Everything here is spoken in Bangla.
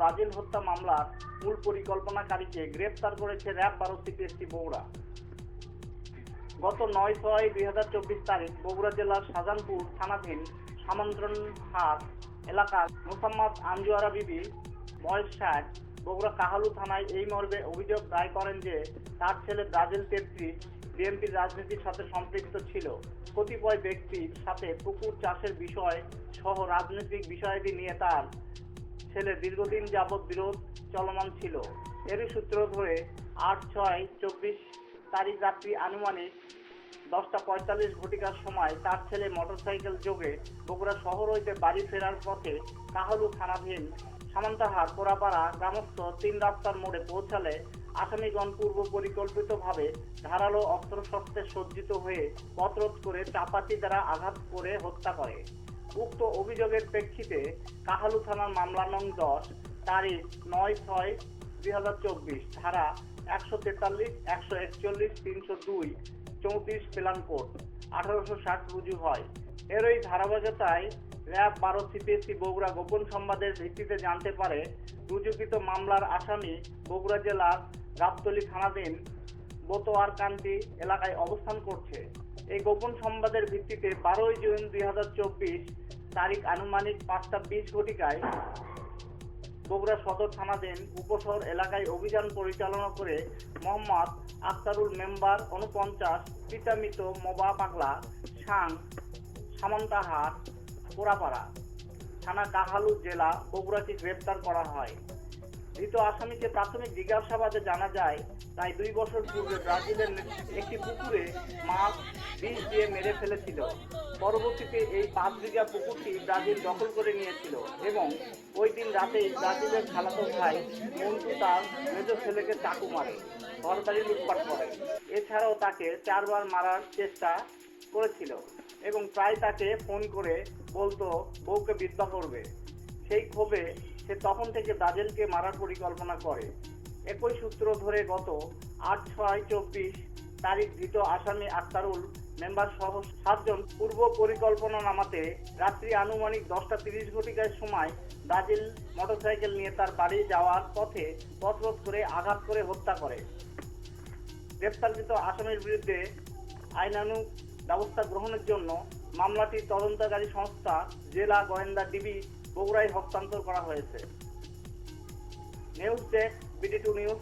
ব্রাজিল হত্যা মামলার মূল পরিকল্পনাকারীকে গ্রেপ্তার করেছে র্যাব বারো সিপিএসসি বগুড়া। গত নয় ছয় দুই হাজার চব্বিশ তারিখ বগুড়া জেলার শাহজাহানপুর থানাধীন সামন্ত্রণ হাট এলাকার মোসাম্মদ আঞ্জুয়ারা বিবি বয়স ষাট, বগুড়া কাহালু থানায় এই মর্মে অভিযোগ দায় করেন যে তার ছেলে ব্রাজিল তেত্রিশ, বিএনপির রাজনীতির সাথে সম্পৃক্ত ছিল। কতিপয় ব্যক্তির সাথে পুকুর চাষের বিষয় সহ রাজনৈতিক বিষয়াদি নিয়ে তার ছেলে দীর্ঘদিন যাবৎ বিরোধ চলমান ছিল। এরই সূত্র ধরে আট ছয় চব্বিশ তারিখ রাত্রি আনুমানিক দশটা পঁয়তাল্লিশ ঘটিকার সময় তার ছেলে মোটরসাইকেল যোগে বগুড়া শহর হইতে বাড়ি ফেরার পথে কাহালু থানাধীন সামান্তাহার পোড়াপাড়া গ্রামস্থ তিন রাস্তার মোড়ে পৌঁছালে আসামিগণ পূর্ব পরিকল্পিতভাবে ধারালো অস্ত্রশস্ত্রে সজ্জিত হয়ে পথরোধ করে চাপাতি দ্বারা আঘাত করে হত্যা করে। উক্ত অভিযোগের প্রেক্ষিতে কাহালু থানার মামলা নং দশ, তারিখ নয় ছয় দুই হাজার চব্বিশ, ধারা একশো তেতাল্লিশ, একশো একচল্লিশ, তিনশো দুই, চৌত্রিশ প্লান কোড আঠারোশো ষাট রুজু হয়। এর এই ধারাবাহিকতায় র্যাব বারো সিপিএসসি বগুড়া গোপন সংবাদের ভিত্তিতে জানতে পারে, রুজুকৃত মামলার আসামি বগুড়া জেলার গাবতলী থানাধীন বোতোয়ারকান্তি এলাকায় অবস্থান করছে। এই গোপন সংবাদের ভিত্তিতে বারোই জুন দুই হাজার চব্বিশ তারিখ আনুমানিক পাঁচটা বিশ ঘটিকায় বগুড়া সদর থানাধীন উপশহর এলাকায় অভিযান পরিচালনা করে মোহাম্মদ আক্তারুল মেম্বার উনপঞ্চাশ পিতামিত মোবা পাগলা, সাং সামন্তাহাট পোড়াপাড়া। থানা কাহালু জেলা বগুড়াকে গ্রেপ্তার করা হয়। ধৃত আসামিকে প্রাথমিক জিজ্ঞাসাবাদে জানা যায় তাই দুই বছর পূর্বে ব্রাজিলের একটি পুকুরে মাছ বিষ দিয়ে মেরে ফেলেছিল। পরবর্তীতে এই পাঁচ বিঘা পুকুরটি ব্রাজিল দখল করে নিয়েছিল এবং ওই দিন রাতেই ব্রাজিলের খালাতো ভাই মন্টু তার মেজ ছেলেকে চাকু মারে ঘরবাড়ি লুটপাট করে। এছাড়াও তাকে চারবার মারার চেষ্টা করেছিল এবং প্রায় তাকে ফোন করে বলতো, বউকে বিধবা করবে। সেই ক্ষোভে সে তখন থেকে ব্রাজিলকে মারার পরিকল্পনা করে। একই সূত্র ধরে গত আট ছয় চব্বিশ তারিখ ধৃত আসামি আক্তারুল মেম্বার সহ সাতজন পূর্ব পরিকল্পনা নামাতে রাত্রি আনুমানিক দশটা তিরিশ ঘটিকার সময় ব্রাজিল মোটরসাইকেল নিয়ে তার বাড়ি যাওয়ার পথে পথরোধ করে আঘাত করে হত্যা করে। গ্রেপ্তারকৃত আসামির বিরুদ্ধে আইনানুগ ব্যবস্থা গ্রহণের জন্য মামলাটি তদন্তকারী সংস্থা জেলা গোয়েন্দা ডিবি বগুড়ায় হস্তান্তর করা হয়েছে। News desk BD two news